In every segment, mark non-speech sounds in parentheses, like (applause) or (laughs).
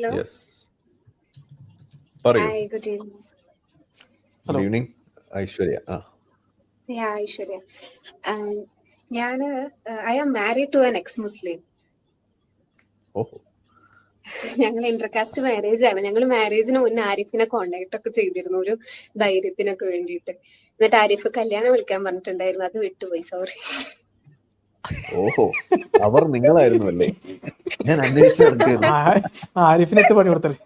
Hello പറയൂ. Hi good evening good evening Aishwarya. ആ. യാ ഐശ്വര്യ. ഞാൻ I am married to an ex Muslim ഓഹോ. ഞങ്ങൾ ഇന്റർകാസ്റ്റ് മാരേജ് ആണ്. ഞങ്ങൾ മാരേജിന് മുന്നേ ആരിഫിനെ കോണ്ടാക്ട് ഒക്കെ ചെയ്തിരുന്നു ഒരു ധൈര്യത്തിനൊക്കെ വേണ്ടിയിട്ട്. എന്നിട്ട് ആരിഫ് കല്യാണം വിളിക്കാൻ പറഞ്ഞിട്ടുണ്ടായിരുന്നു. അത് വിട്ടുപോയി സോറി ഓഹോ അവർ നിങ്ങളായിരുന്നു അല്ലേ ഞാൻ അന്വേഷിച്ചു പണി കൊടുത്തല്ലേ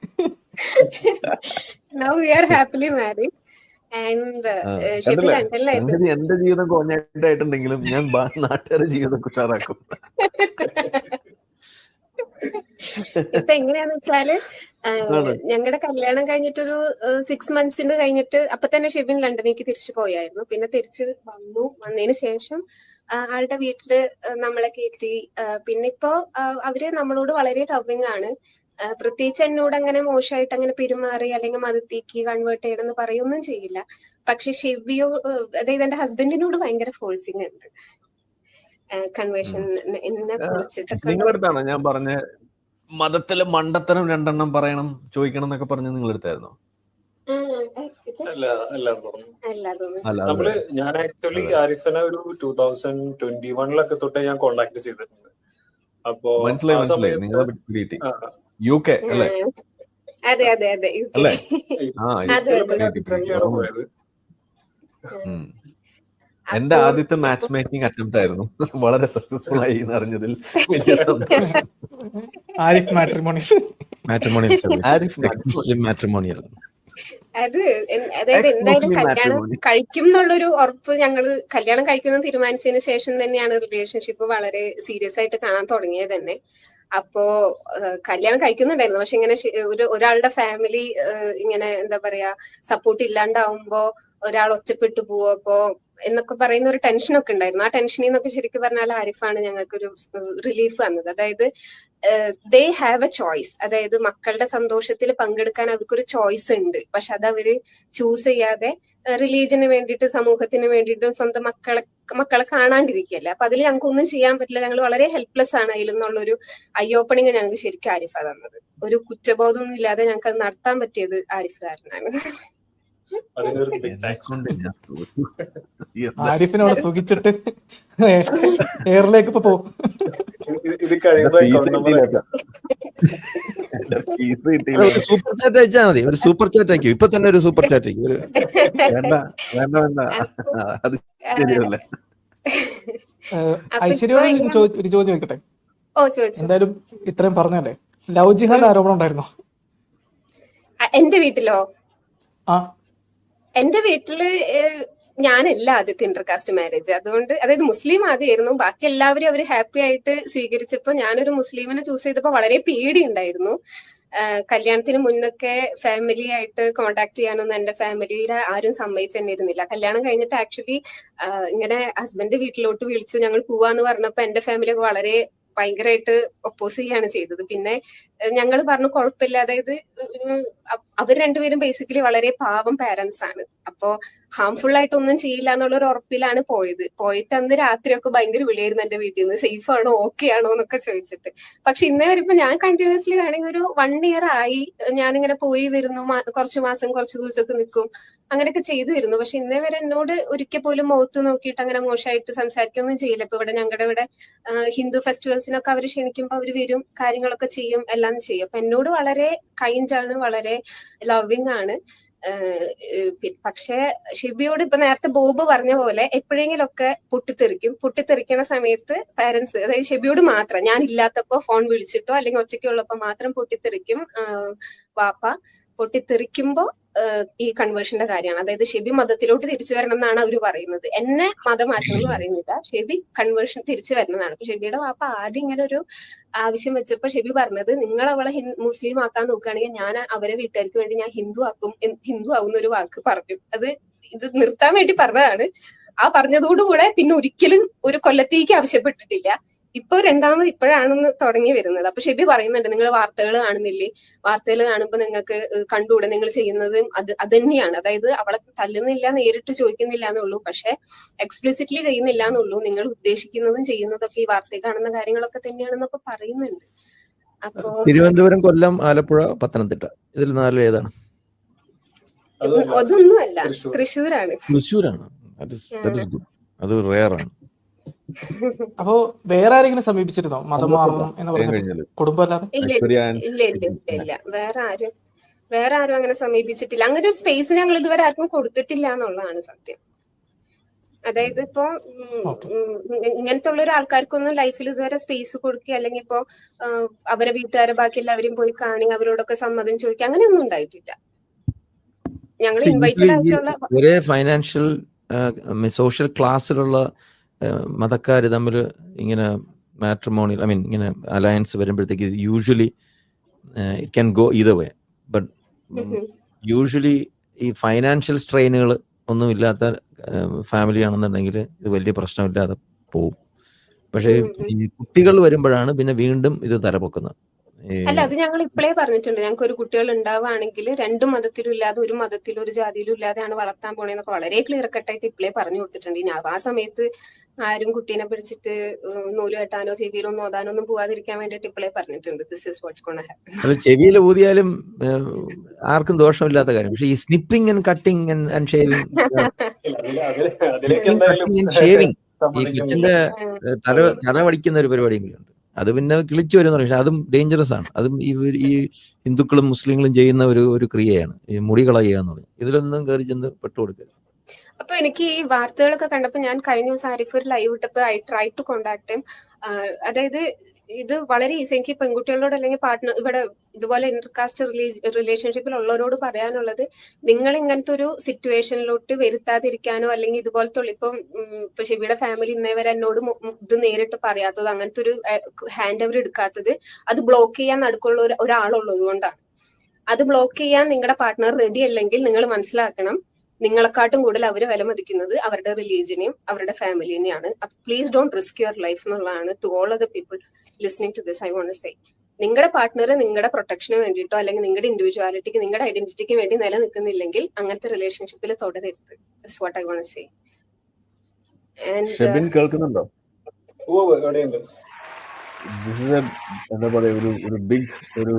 now we are happily married എന്റെ ജീവിതം കോഞ്ഞായിട്ടായിട്ടുണ്ടെങ്കിലും ഞാൻ നാട്ടുകാരുടെ ജീവിതം ഉഷാറാക്കും. ഇപ്പൊ എങ്ങനെയാന്ന് വെച്ചാൽ. ഞങ്ങളുടെ കല്യാണം കഴിഞ്ഞിട്ടൊരു സിക്സ് മന്ത്സിന് കഴിഞ്ഞിട്ട് അപ്പൊ തന്നെ ഷെബിൻ ലണ്ടനിലേക്ക് തിരിച്ചു പോയായിരുന്നു. പിന്നെ തിരിച്ച് വന്നു. വന്നതിന് ശേഷം ആളുടെ വീട്ടിൽ നമ്മളെ കയറ്റി പിന്നെ ഇപ്പോ അവർ നമ്മളോട് വളരെ ലവിങ് ആണ് പ്രത്യേകിച്ച് എന്നോട് അങ്ങനെ മോശമായിട്ട് അങ്ങനെ പെരുമാറി അല്ലെങ്കിൽ മതത്തേക്ക് കൺവേർട്ട് ചെയ്യണമെന്ന് പറയൊന്നും ചെയ്യില്ല. പക്ഷെ ഷെബിയോ അതായത് എന്റെ ഹസ്ബൻഡിനോട് ഭയങ്കര ഫോഴ്സിങ് ഉണ്ട്. എന്നെ കുറിച്ചിട്ടൊക്കെ ഞാൻ പറഞ്ഞ മതത്തിലെ മണ്ടത്തരം രണ്ടെണ്ണം പറയണം ചോദിക്കണം എന്നൊക്കെ പറഞ്ഞ് നിങ്ങളുടെ നമ്മൾ ഞാൻ ആക്ച്വലി ആരിഫിനെ ഒരു ടൂ തൗസൻഡ് ട്വന്റി വണ്ണിലൊക്കെ തൊട്ട് ഞാൻ കോണ്ടാക്ട് ചെയ്തിട്ടുണ്ട്. അപ്പോ മനസ്സിലായി മനസ്സിലായി. നിങ്ങളെ യു കെ അല്ലേ. അതെ അതെ അതെ എന്റെ ആദ്യത്തെ മാച്ച് മേക്കിംഗ് അറ്റംപ്റ്റ് ആയിരുന്നു. വളരെ സക്സസ്ഫുൾ ആയി എന്ന് അറിഞ്ഞതിൽ വലിയ സന്തോഷം. Arif matrimonial (laughs) matrimonial Arif matrimonial അത് അതായത് എന്തായാലും കല്യാണം. കഴിക്കും എന്നുള്ളൊരു ഉറപ്പ് ഞങ്ങൾ കല്യാണം കഴിക്കുമെന്ന് തീരുമാനിച്ചതിന് ശേഷം തന്നെയാണ് റിലേഷൻഷിപ്പ് വളരെ സീരിയസ് ആയിട്ട് കാണാൻ തുടങ്ങിയത് തന്നെ അപ്പോ കല്യാണം കഴിക്കുന്നുണ്ടായിരുന്നു പക്ഷെ ഇങ്ങനെ ഒരു ഒരാളുടെ ഫാമിലി ഇങ്ങനെ എന്താ പറയാ സപ്പോർട്ട് ഇല്ലാണ്ടാവുമ്പോ ഒരാൾ ഒറ്റപ്പെട്ടു പോവോ അപ്പോ എന്നൊക്കെ പറയുന്ന ഒരു ടെൻഷൻ ഒക്കെ ഉണ്ടായിരുന്നു. ആ ടെൻഷനിൽ നിന്നൊക്കെ ശരിക്കും പറഞ്ഞാൽ ആരിഫാണ് ഞങ്ങൾക്കൊരു റിലീഫ് വന്നത്. അതായത് ദേ ഹാവ് എ ചോയ്സ് അതായത് മക്കളുടെ സന്തോഷത്തിൽ പങ്കെടുക്കാൻ അവർക്കൊരു ചോയ്സ് ഉണ്ട്. പക്ഷെ അത് അവർ ചൂസ് ചെയ്യാതെ റിലീജിയന് വേണ്ടിയിട്ട് സമൂഹത്തിന് വേണ്ടിയിട്ടും സ്വന്തം മക്കളെ മക്കളെ കാണാണ്ടിരിക്കുകയല്ലേ. അപ്പൊ അതിൽ ഞങ്ങൾക്ക് ഒന്നും ചെയ്യാൻ പറ്റില്ല. ഞങ്ങൾ വളരെ ഹെൽപ്ലെസ് ആണ് അതിൽ നിന്നുള്ളൊരു ഐ ഓപ്പണിങ് ഞങ്ങൾക്ക് ശരിക്കും ആരിഫ തന്നത്. ഒരു കുറ്റബോധമൊന്നും ഇല്ലാതെ ഞങ്ങൾക്ക് അത് നടത്താൻ പറ്റിയത് ആരിഫ് ആരിഫിനോട് സുഖിച്ചിട്ട് എയറിലേക്ക് ഇപ്പൊ പോകും ഇത് സൂപ്പർ ചാറ്റ് അയച്ചാൽ മതി. ഒരു സൂപ്പർ ചാറ്റ് അയക്കും. ഇപ്പൊ തന്നെ ഒരു സൂപ്പർ ചാറ്റ് അയക്കും. ഒരു വേണ്ട വേണ്ട വേണ്ട. അത് ശരിയല്ല? ഐശ്വര്യോട് ഒരു ചോദ്യം വെക്കട്ടെ എന്തായാലും ഇത്രയും പറഞ്ഞല്ലേ? ലവ് ജിഹാദ് ആരോപണം ഉണ്ടായിരുന്നോ? എന്റെ വീട്ടിലോ? ആ. എന്റെ വീട്ടിൽ ഞാനല്ല ആദ്യത്തെ ഇന്റർകാസ്റ്റ് മാരേജ് അതുകൊണ്ട് അതായത് മുസ്ലിം ആദ്യമായിരുന്നു ബാക്കി എല്ലാവരും അവർ ഹാപ്പി ആയിട്ട് സ്വീകരിച്ചപ്പോ ഞാനൊരു മുസ്ലിമിനെ ചൂസ് ചെയ്തപ്പോൾ വളരെ പേടി ഉണ്ടായിരുന്നു. കല്യാണത്തിന് മുന്നൊക്കെ ഫാമിലി ആയിട്ട് കോണ്ടാക്ട് ചെയ്യാനൊന്നും എന്റെ ഫാമിലിയിൽ ആരും സമ്മതിച്ചു തന്നെ ഇരുന്നില്ല. കല്യാണം കഴിഞ്ഞിട്ട് ആക്ച്വലി ഇങ്ങനെ ഹസ്ബൻഡ് വീട്ടിലോട്ട് വിളിച്ചു ഞങ്ങൾ പോവാന്ന് പറഞ്ഞപ്പോ എന്റെ ഫാമിലി വളരെ ഭയങ്കരമായിട്ട് ഒപ്പോസ് ചെയ്യാണ് ചെയ്തത്. പിന്നെ ഞങ്ങൾ പറഞ്ഞു കുഴപ്പമില്ല. അതായത് അവർ രണ്ടുപേരും ബേസിക്കലി വളരെ പാവം പാരന്റ്സ് ആണ്. അപ്പോ ഹാംഫുൾ ആയിട്ട് ഒന്നും ചെയ്യില്ല എന്നുള്ള ഒരു ഉറപ്പിലാണ് പോയത്. പോയിട്ട് അന്ന് രാത്രിയൊക്കെ ഭയങ്കര വിളിയായിരുന്നു എന്റെ വീട്ടിൽ നിന്ന് സേഫ് ആണോ ഓക്കെ ആണോ എന്നൊക്കെ ചോദിച്ചിട്ട്. പക്ഷെ ഇന്നേ വരുമ്പോ ഞാൻ കണ്ടിന്യൂസ്ലി വേണമെങ്കിൽ ഒരു വൺ ഇയർ ആയി ഞാനിങ്ങനെ പോയി വരുന്നു. കുറച്ച് മാസം കുറച്ച് ദിവസമൊക്കെ നിൽക്കും. അങ്ങനെയൊക്കെ ചെയ്തു വരുന്നു. പക്ഷെ ഇന്നേ വരെ എന്നോട് ഒരിക്കൽ പോലും മുഖത്ത് നോക്കിയിട്ട് അങ്ങനെ മോശമായിട്ട് സംസാരിക്കൊന്നും ചെയ്യില്ല. ഇപ്പൊ ഇവിടെ ഞങ്ങളുടെ ഇവിടെ ഹിന്ദു ഫെസ്റ്റിവൽസിനൊക്കെ അവർ ക്ഷണിക്കുമ്പോൾ അവർ വരും കാര്യങ്ങളൊക്കെ ചെയ്യും എല്ലാം ചെയ്യും. അപ്പൊ എന്നോട് വളരെ കൈൻഡ് ആണ് വളരെ ലവിങ് ആണ്. പക്ഷെ ഷിബിയോട് ഇപ്പൊ നേരത്തെ ബോബ് പറഞ്ഞ പോലെ എപ്പോഴെങ്കിലും ഒക്കെ പൊട്ടിത്തെറിക്കും. പൊട്ടിത്തെറിക്കണ സമയത്ത് പാരന്റ്സ് അതായത് ഷെബിയോട് മാത്രം ഞാൻ ഇല്ലാത്തപ്പോ ഫോൺ വിളിച്ചിട്ടോ അല്ലെങ്കിൽ ഒറ്റയ്ക്കുള്ളപ്പോ മാത്രം പൊട്ടിത്തെറിക്കും വാപ്പ. പൊട്ടിത്തെറിക്കുമ്പോ ഈ കൺവേർഷന്റെ കാര്യമാണ്. അതായത് ഷെബി മതത്തിലോട്ട് തിരിച്ചു വരണം എന്നാണ് അവർ പറയുന്നത്. എന്നെ മതമാറ്റം എന്ന് പറയുന്നില്ല. ഷെബി കൺവേർഷൻ തിരിച്ചു വരണമെന്നാണ് അപ്പൊ ഷെബിയുടെ വാപ്പ ആദ്യം ഇങ്ങനെ ഒരു ആവശ്യം വെച്ചപ്പോ ഷെബി പറഞ്ഞത് നിങ്ങൾ അവളെ മുസ്ലിം ആക്കാൻ നോക്കുകയാണെങ്കിൽ ഞാൻ അവരെ വീട്ടുകാർക്ക് വേണ്ടി ഞാൻ ഹിന്ദു ആക്കും ഹിന്ദു ആവുന്ന ഒരു വാക്ക് പറഞ്ഞു. അത് ഇത് നിർത്താൻ വേണ്ടി പറഞ്ഞതാണ്. ആ പറഞ്ഞതോടുകൂടെ പിന്നെ ഒരിക്കലും ഒരു കൊല്ലത്തേക്ക് ആവശ്യപ്പെട്ടിട്ടില്ല. ഇപ്പൊ രണ്ടാമത് ഇപ്പോഴാണെന്ന് തുടങ്ങി വരുന്നത്. അപ്പൊ ഷെബി പറയുന്നുണ്ട് നിങ്ങൾ വാർത്തകൾ കാണുന്നില്ലേ? വാർത്തകൾ കാണുമ്പോൾ നിങ്ങൾക്ക് കണ്ടുകൂടെ? നിങ്ങൾ ചെയ്യുന്നത് അത് അത് തന്നെയാണ് അതായത് അവളെ തല്ലുന്നില്ല നേരിട്ട് ചോദിക്കുന്നില്ല എന്നുള്ളൂ. പക്ഷെ എക്സ്പ്ലിസിറ്റ്ലി ചെയ്യുന്നില്ല എന്നുള്ളൂ. നിങ്ങൾ ഉദ്ദേശിക്കുന്നതും ചെയ്യുന്നതൊക്കെ ഈ വാർത്തയിൽ കാണുന്ന കാര്യങ്ങളൊക്കെ തന്നെയാണെന്നൊക്കെ പറയുന്നുണ്ട്. അപ്പോ തിരുവനന്തപുരം കൊല്ലം ആലപ്പുഴ പത്തനംതിട്ട. ഇതിൽ നാലിൽ ഏതാണ്? അതൊന്നും അല്ല. തൃശ്ശൂരാണ്. തൃശ്ശൂരാണ്. ഗുഡ് അത് ആണ്. അപ്പോ വേറെ ആരെങ്കിലും സമീപിച്ചിരുന്നോ മതം മാറണം എന്ന് പറഞ്ഞു പറഞ്ഞിട്ട് കുടുംബമല്ലാതെ? ഇല്ല ഇല്ല ഇല്ല വേറെ ആരും വേറെ ആരും അങ്ങനെ സമീപിച്ചിട്ടില്ല. അങ്ങനെ ഒരു സ്പേസ് ഞങ്ങൾ ഇതുവരെ ആർക്കും കൊടുത്തിട്ടില്ല എന്നുള്ളതാണ് സത്യം. അതായത് ഇപ്പോ. ഇങ്ങനത്തെ ഉള്ള ആൾക്കാർക്കൊന്നും ലൈഫിൽ ഇതുവരെ സ്പേസ് കൊടുക്കുക അല്ലെങ്കിൽ ഇപ്പോ അവരെ വീട്ടുകാരെ ബാക്കി എല്ലാവരും പോയി കാണി അവരോടൊക്കെ സമ്മതം ചോദിക്കുക അങ്ങനെയൊന്നും ഉണ്ടായിട്ടില്ല. ഞങ്ങൾ ഇൻവൈറ്റഡ് ആയിട്ടുള്ള ഒരേ ഫൈനാൻഷ്യൽ സോഷ്യൽ ക്ലാസ്സിലുള്ള മതക്കാർ തമ്മിൽ ഇങ്ങനെ മാട്രിമോണിയൽ ഐ മീൻ ഇങ്ങനെ അലയൻസ് വരുമ്പോഴത്തേക്ക് യൂഷ്വലി ഇറ്റ് ക്യാൻ ഗോ ഇത് വേ ബട്ട്. യൂഷ്വലി ഈ ഫൈനാൻഷ്യൽ സ്ട്രെയിനുകൾ ഒന്നും ഇല്ലാത്ത ഫാമിലി ആണെന്നുണ്ടെങ്കിൽ ഇത് വലിയ പ്രശ്നമില്ലാതെ പോവും പക്ഷേ. ഈ കുട്ടികൾ വരുമ്പോഴാണ് പിന്നെ വീണ്ടും ഇത് തലപൊക്കുന്നത് അല്ല അത് ഞങ്ങൾ ഇപ്പോഴേ പറഞ്ഞിട്ടുണ്ട്. ഞങ്ങൾക്ക് ഒരു കുട്ടികൾ ഉണ്ടാവുകയാണെങ്കിൽ രണ്ട് മതത്തിലും ഇല്ലാതെ ഒരു മതത്തിലും ഒരു ജാതിയിലും ഇല്ലാതെയാണ് വളർത്താൻ പോണേന്നൊക്കെ വളരെ ക്ലിയർ കട്ടായിട്ട് ഇപ്പോഴേ പറഞ്ഞു കൊടുത്തിട്ടുണ്ട്. ഇനി ആ സമയത്ത് ആരും കുട്ടീനെ പിടിച്ചിട്ട് നൂൽ കെട്ടാനോ ചെവിയിൽ ഒന്നും ഓതാനോ ഒന്നും പോവാതിരിക്കാൻ വേണ്ടിട്ട് ഇപ്പോഴേ പറഞ്ഞിട്ടുണ്ട്. This is what's gonna happen ചെവിയിൽ ഊതിയാലും ആർക്കും ദോഷമില്ലാത്ത കാര്യം. പക്ഷേ ഈ snipping and cutting and shaving ഈ. കൊച്ചിന്റെ തല തല വടിക്കുന്ന ഒരു പരിപാടിയെങ്കിലും ഉണ്ട്. അത് പിന്നെ കിളിച്ചു വരുന്ന പക്ഷെ അതും ഡേഞ്ചറസ് ആണ്. അതും ഈ ഈ ഹിന്ദുക്കളും മുസ്ലിങ്ങളും ചെയ്യുന്ന ഒരു ഒരു ക്രിയയാണ്. ഈ മുടി കളയുക എന്ന് പറഞ്ഞു ഇതിലൊന്നും കയറി ചെന്ന് പെട്ടുകൊടുക്കുക അപ്പൊ എനിക്ക് ഈ വാർത്തകളൊക്കെ കണ്ടപ്പോ ഞാൻ കഴിഞ്ഞ ദിവസം ഒരു ലൈവ് ഇട്ടപ്പോ ഐ ട്രൈ ടു കോണ്ടാക്ട് അതായത് ഇത് വളരെ ഈസി. എനിക്ക് പെൺകുട്ടികളോട് അല്ലെങ്കിൽ പാർട്ട്ണർ ഇവിടെ ഇതുപോലെ ഇന്റർകാസ്റ്റ് റിലേഷൻഷിപ്പിൽ ഉള്ളവരോട് പറയാനുള്ളത് നിങ്ങൾ ഇങ്ങനത്തെ ഒരു സിറ്റുവേഷനിലോട്ട് വരുത്താതിരിക്കാനോ അല്ലെങ്കിൽ ഇതുപോലത്തെ ഇപ്പം ഇപ്പൊ ഫാമിലി ഇന്നേ വരെ എന്നോട് ഇത് നേരിട്ട് പറയാത്തത് അങ്ങനത്തെ ഒരു ഹാൻഡ് ഓവർ എടുക്കാത്തത് അത് ബ്ലോക്ക് ചെയ്യാൻ നടുക്കുള്ള ഒരു ഒരാളുള്ളത് കൊണ്ടാണ് അത് ബ്ലോക്ക് ചെയ്യാൻ നിങ്ങളുടെ പാർട്ട്ണർ റെഡി അല്ലെങ്കിൽ നിങ്ങൾ മനസ്സിലാക്കണം. നിങ്ങളെക്കാട്ടും കൂടുതൽ അവർ വില മതിക്കുന്നത് അവരുടെ റിലീജിയനെയും അവരുടെ ഫാമിലിനെയാണ് please don't risk your life എന്നുള്ളതാണ് to all of the people listening to this I won't say നിങ്ങളുടെ പാർട്ട്ണർ നിങ്ങളുടെ പ്രൊട്ടക്ഷന് വേണ്ടിയിട്ടോ അല്ലെങ്കിൽ നിങ്ങളുടെ ഇൻഡിവിജ്വാലിറ്റിക്ക് നിങ്ങളുടെ ഐഡന്റിറ്റിക്ക് വേണ്ടി നിലനിൽക്കുന്നില്ലെങ്കിൽ അങ്ങനത്തെ റിലേഷൻഷിപ്പിൽ തുടരരുത്. What I want say Shebin കേൾക്കുന്നുണ്ടോ? എന്താ പറയാ ഒരു ഒരു ബിഗ് ഒരു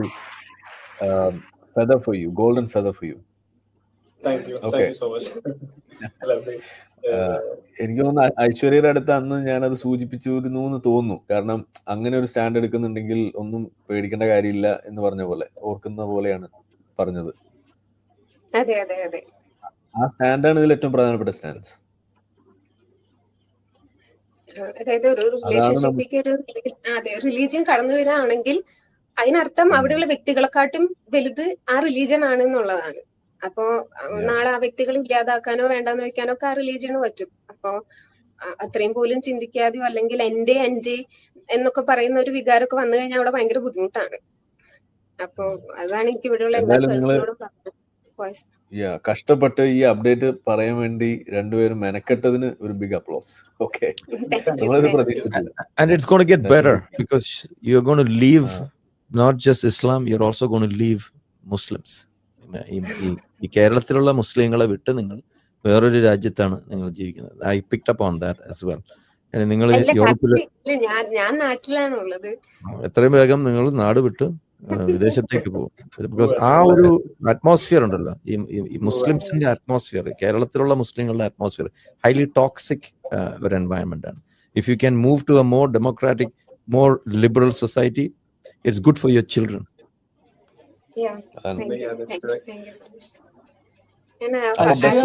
feather for you golden feather for you thank you. Thank you so much എനിക്ക് തോന്നുന്നു ഐശ്വര്യയുടെ അടുത്ത് അന്ന് ഞാനത് സൂചിപ്പിച്ചിരുന്നു എന്ന് തോന്നുന്നു. കാരണം അങ്ങനെ ഒരു സ്റ്റാൻഡ് എടുക്കുന്നുണ്ടെങ്കിൽ ഒന്നും പേടിക്കേണ്ട കാര്യമില്ല എന്ന് പറഞ്ഞ പോലെ ഓർക്കുന്ന പോലെയാണ് പറഞ്ഞത്. അതെ അതെ അതെ. ആ സ്റ്റാൻഡാണ് ഇതിൽ ഏറ്റവും പ്രധാനപ്പെട്ട സ്റ്റാൻഡ്സ്. ഏഹ് അതായത് ഒരു റിലേഷൻഷിപ്പിലേക്ക് ഒരു അതെ റിലീജിയൻ കടന്നു വരാണെങ്കിൽ അതിനർത്ഥം അവിടെയുള്ള വ്യക്തികളെക്കാട്ടും വലുത് ആ റിലീജിയൻ ആണ് എന്നുള്ളതാണ് അപ്പോ. നാളെ ആ വ്യക്തികൾ ഇല്ലാതാക്കാനോ വേണ്ടെന്ന് വെക്കാനോ ഒക്കെ ആ റിലീജിയന് പറ്റും. അപ്പോ അത്രയും പോലും ചിന്തിക്കാതെയോ അല്ലെങ്കിൽ എന്റെ എന്റെ എന്നൊക്കെ പറയുന്ന ഒരു വികാരമൊക്കെ വന്നു കഴിഞ്ഞാൽ അവിടെ ഭയങ്കര ബുദ്ധിമുട്ടാണ്. അപ്പോ അതാണ് എനിക്ക് ഇവിടെയുള്ള എല്ലാ പേഴ്സണോടും പറഞ്ഞത്. യാ കഷ്ടപ്പെട്ട് ഈ അപ്ഡേറ്റ് പറയാൻ വേണ്ടി രണ്ടുപേരും മെനക്കെട്ടതിന് ഒരു big applause okay and it's and it's going to get That's better because leave not just Islam you not just islam you're also going to leave muslims. ഈ കേരളത്തിലുള്ള മുസ്ലിങ്ങളെ വിട്ട് നിങ്ങൾ വേറൊരു രാജ്യത്താണ് നിങ്ങൾ ജീവിക്കുന്നത്. I picked up on that as well നിങ്ങൾ യൂറോപ്പിൽ ഞാൻ നാട്ടിലാണുള്ളത്. എത്രയും വേഗം നിങ്ങൾ നാട് വിട്ട് വിദേശത്തേക്ക് പോകും. ബിക്കോസ് ആ ഒരു അറ്റ്മോസ്ഫിയർ ഉണ്ടല്ലോ. ഈ മുസ്ലിംസിന്റെ അറ്റ്മോസ്ഫിയർ കേരളത്തിലുള്ള മുസ്ലിങ്ങളുടെ അറ്റ്മോസ്ഫിയർ ഹൈലി ടോക്സിക് ഒരു എൻവയൺമെന്റ് ആണ്. If you can move to a more democratic more liberal society it's good for your children Yeah, And thank Yeah, that's thank you, thank you so much. Uh, again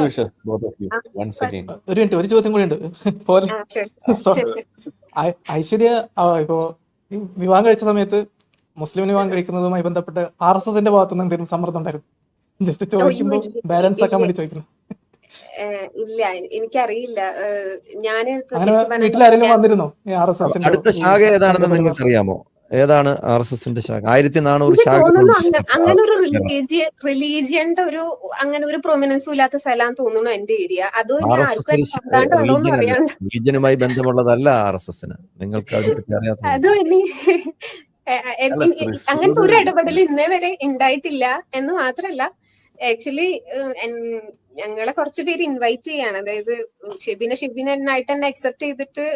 ഒരു minute ഒരു ചോദ്യം കൂടി ഉണ്ട്. പോലെ (laughs) ഐശ്വര്യ ഇപ്പോ വിവാഹം കഴിച്ച സമയത്ത് മുസ്ലിം വിവാഹം കഴിക്കുന്നതുമായി ബന്ധപ്പെട്ട് ആർ എസ് എസിന്റെ ഭാഗത്തു നിന്ന് എന്തെങ്കിലും സമ്മർദ്ദം ഉണ്ടായിരുന്നു? ജസ്റ്റ് ചോദിക്കുമ്പോൾ ബാലൻസ് ആക്കാൻ വേണ്ടി ചോദിക്കുന്നു. ഇല്ല എനിക്കറിയില്ല. ഞാൻ ആരെങ്കിലും വന്നിരുന്നോ? ആർ എസ് എസിന്റെ അടുത്ത ശാഖ ഏതാണെന്ന് നിങ്ങൾക്ക് അറിയാമോ ഏതാണ് ആർ എസ് എസിന്റെ ശാഖ? ആയിരത്തി നാനൂറ് ശാഖ അങ്ങനെ ഒരു റിലീജിയ റിലീജിയന്റെ ഒരു അങ്ങനെ ഒരു പ്രൊമിനൻസും ഇല്ലാത്ത സ്ഥലം തോന്നുന്നു എന്റെ ഏരിയ റിലീജിയനുമായി ബന്ധമുള്ളതല്ല ആർ എസ് എസിന്. നിങ്ങൾക്ക് അതും (laughs) അങ്ങനത്തെ ഒരു ഇടപെടൽ ഇന്നേ വരെ ഉണ്ടായിട്ടില്ല എന്ന് മാത്രല്ല. ആക്ച്വലി ഞങ്ങളെ കുറച്ച് പേര് ഇൻവൈറ്റ് ചെയ്യാണ്. അതായത് ഷെബിനെ ഷെബിനായിട്ട് തന്നെ അക്സെപ്റ്റ് ചെയ്തിട്ട്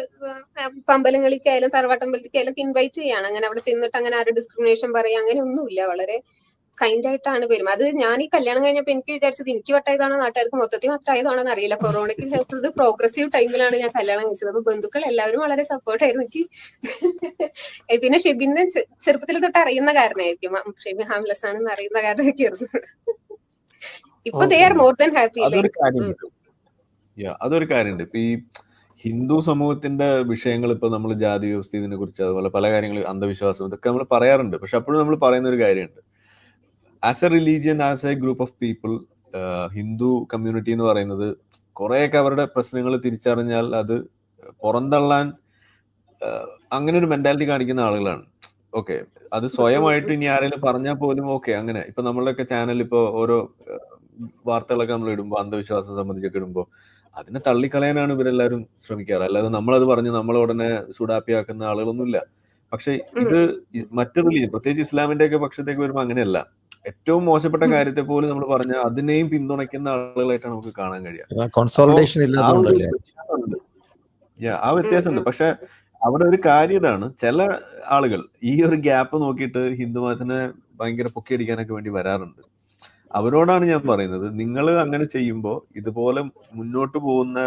പമ്പലങ്ങളിക്കായാലും തറവാട്ടമ്പലത്തിക്കായാലും ഇൻവൈറ്റ് ചെയ്യാണ്. അങ്ങനെ അവിടെ ചെന്നിട്ട് അങ്ങനെ ആരും ഡിസ്ക്രിമിനേഷൻ പറയാ അങ്ങനെ ഒന്നുമില്ല. വളരെ കൈൻഡ് ആയിട്ടാണ് വരും അത് ഞാൻ ഈ കല്യാണം കഴിഞ്ഞപ്പോ എനിക്ക് വിചാരിച്ചത് എനിക്ക് വട്ടായതാണോ നാട്ടുകാർക്ക്? മൊത്തത്തിൽ വട്ടായതാണോ അറിയില്ല. കൊറോണയ്ക്ക് ശേഷം ഒരു പ്രോഗ്രസീവ് ടൈമിലാണ് ഞാൻ കല്യാണം കഴിച്ചത്. അപ്പൊ ബന്ധുക്കൾ എല്ലാവരും വളരെ സപ്പോർട്ടായിരുന്നു എനിക്ക്. പിന്നെ ഷെബിന്റെ ചെറുപ്പത്തിൽ തൊട്ട് അറിയുന്ന കാരണമായിരിക്കും. ഷെബിൻ ഹാംലെസ് ആണെന്ന് അറിയുന്ന കാരണമായിരിക്കും. ഇപ്പൊ they are more than happy അതൊരു കാര്യമുണ്ട്. അതൊരു കാര്യമുണ്ട്. ഇപ്പൊ ഈ ഹിന്ദു സമൂഹത്തിന്റെ വിഷയങ്ങൾ ഇപ്പൊ നമ്മൾ ജാതി വ്യവസ്ഥ ഇതിനെ കുറിച്ച് അതുപോലെ പല കാര്യങ്ങളും അന്ധവിശ്വാസം ഇതൊക്കെ നമ്മൾ പറയാറുണ്ട്. പക്ഷെ അപ്പോഴും നമ്മൾ പറയുന്ന ഒരു കാര്യമുണ്ട് as a religion as a group of people Hindu community എന്ന് പറയുന്നത് കുറെയൊക്കെ അവരുടെ പ്രശ്നങ്ങൾ തിരിച്ചറിഞ്ഞാൽ അത് പുറന്തള്ളാൻ അങ്ങനെ ഒരു മെന്റാലിറ്റി കാണിക്കുന്ന ആളുകളാണ്. ഓക്കെ അത് സ്വയമായിട്ട് ഇനി ആരെങ്കിലും പറഞ്ഞാൽ പോലും ഓക്കെ അങ്ങനെ. ഇപ്പൊ നമ്മളൊക്കെ ചാനൽ ഇപ്പൊ ഓരോ വാർത്തകളൊക്കെ നമ്മൾ ഇടുമ്പോൾ അന്ധവിശ്വാസം സംബന്ധിച്ചൊക്കെ ഇടുമ്പോൾ അതിനെ തള്ളിക്കളയാനാണ് ഇവരെല്ലാവരും ശ്രമിക്കാറ്. അല്ലാതെ നമ്മളത് പറഞ്ഞ് നമ്മളെ ഉടനെ സുഡാപ്പിയാക്കുന്ന ആളുകളൊന്നുമില്ല. പക്ഷെ ഇത് മറ്റു റിലീജിയൻ പ്രത്യേകിച്ച് ഇസ്ലാമിന്റെ ഒക്കെ പക്ഷത്തേക്ക് വരുമ്പോൾ അങ്ങനെയല്ല. ഏറ്റവും മോശപ്പെട്ട കാര്യത്തെ പോലും നമ്മൾ പറഞ്ഞ അതിനെയും പിന്തുണയ്ക്കുന്ന ആളുകളായിട്ടാണ് നമുക്ക് കാണാൻ കഴിയുക. ആ വ്യത്യാസം ഉണ്ട് വ്യത്യാസമുണ്ട്. പക്ഷെ അവിടെ ഒരു കാര്യം ഇതാണ് ചില ആളുകൾ ഈ ഒരു ഗ്യാപ്പ് നോക്കിയിട്ട് ഹിന്ദുമതത്തിനെ ഭയങ്കര പൊക്കിയടിക്കാനൊക്കെ വേണ്ടി വരാറുണ്ട്. അവരോടാണ് ഞാൻ പറയുന്നത്. നിങ്ങൾ അങ്ങനെ ചെയ്യുമ്പോൾ ഇതുപോലെ മുന്നോട്ട് പോകുന്ന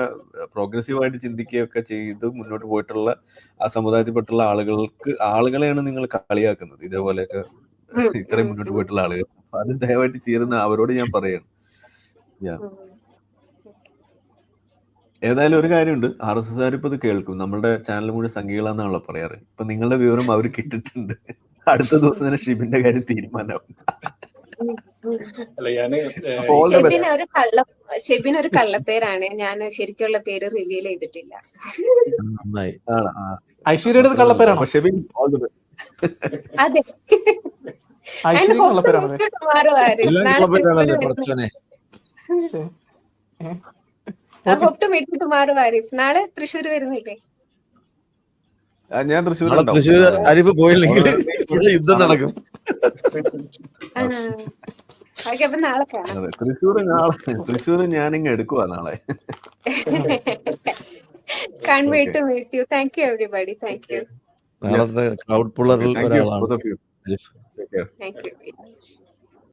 പ്രോഗ്രസീവായിട്ട് ചിന്തിക്കുകയൊക്കെ ചെയ്ത് മുന്നോട്ട് പോയിട്ടുള്ള ആ സമുദായത്തിൽപ്പെട്ടുള്ള ആളുകൾക്ക് ആളുകളെയാണ് നിങ്ങൾ കളിയാക്കുന്നത്. ഇതേപോലെയൊക്കെ ഇത്രയും മുന്നോട്ട് പോയിട്ടുള്ള ആളുകൾ. അത് ദയവായിട്ട് ചേരുന്ന അവരോട് ഞാൻ പറയാണ്. ഏതായാലും ഒരു കാര്യമുണ്ട്. ആർ എസ് എസ് ആരിപ്പത് കേൾക്കും. നമ്മുടെ ചാനൽ മുഴുവൻ സംഖ്യകളാന്നാണല്ലോ പറയാറ്. ഇപ്പൊ നിങ്ങളുടെ വിവരം അവർ കിട്ടിട്ടുണ്ട്. അടുത്ത ദിവസം തന്നെ ഷിബിന്റെ കാര്യം തീരുമാനമാവും അല്ല ഞാൻ ഒരു കള്ള ഷെബിൻ ഒരു കള്ളപ്പേരാണ്. ഞാൻ ശരിക്കുള്ള പേര് റിവീൽ ചെയ്തിട്ടില്ല. ഐശ്വര്യയുടെ കള്ളപ്പേരാണോ? ഷെബിൻ. അതെ. ഐശ്വര്യ കള്ളപ്പേരാണോ നാളെ തൃശ്ശൂർ വരുന്നില്ലേ? ഞാൻ തൃശ്ശൂർ തൃശ്ശൂർ അരിഫ് പോയില്ലെങ്കിൽ ഇവിടെ യുദ്ധം നടക്കും. തൃശ്ശൂർ നാളെ തൃശ്ശൂർ ഞാനിങ്ങ് എടുക്കുവാ നാളെ. നാളത്തെ ക്രൗഡ് പുള്ളറിൽ ഒരാളാണ്. you.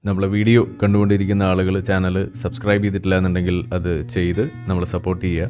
നമ്മളെ വീഡിയോ കണ്ടുകൊണ്ടിരിക്കുന്ന ആളുകൾ ചാനൽ സബ്സ്ക്രൈബ് ചെയ്തിട്ടില്ല എന്നുണ്ടെങ്കിൽ അത് ചെയ്ത് നമ്മളെ സപ്പോർട്ട് ചെയ്യുക.